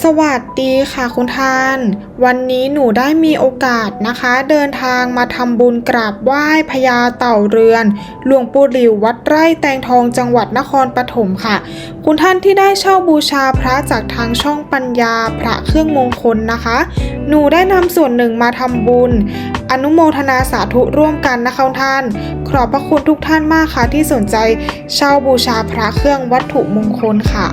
สวัสดีค่ะคุณท่าน วันนี้หนูได้มีโอกาสนะคะ เดินทางมาทำบุญกราบไหว้พญาเต่าเรือน หลวงปู่หลิววัดไร่แตงทองจังหวัดนครปฐมค่ะ คุณท่านที่ได้เช่าบูชาพระจากทางช่องปัญญาพระเครื่องมงคลนะคะ หนูได้นำส่วนหนึ่งมาทำบุญ อนุโมทนาสาธุร่วมกันนะคะท่าน ขอบพระคุณทุกท่านมากค่ะที่สนใจเช่าบูชาพระเครื่องวัตถุมงคลค่ะ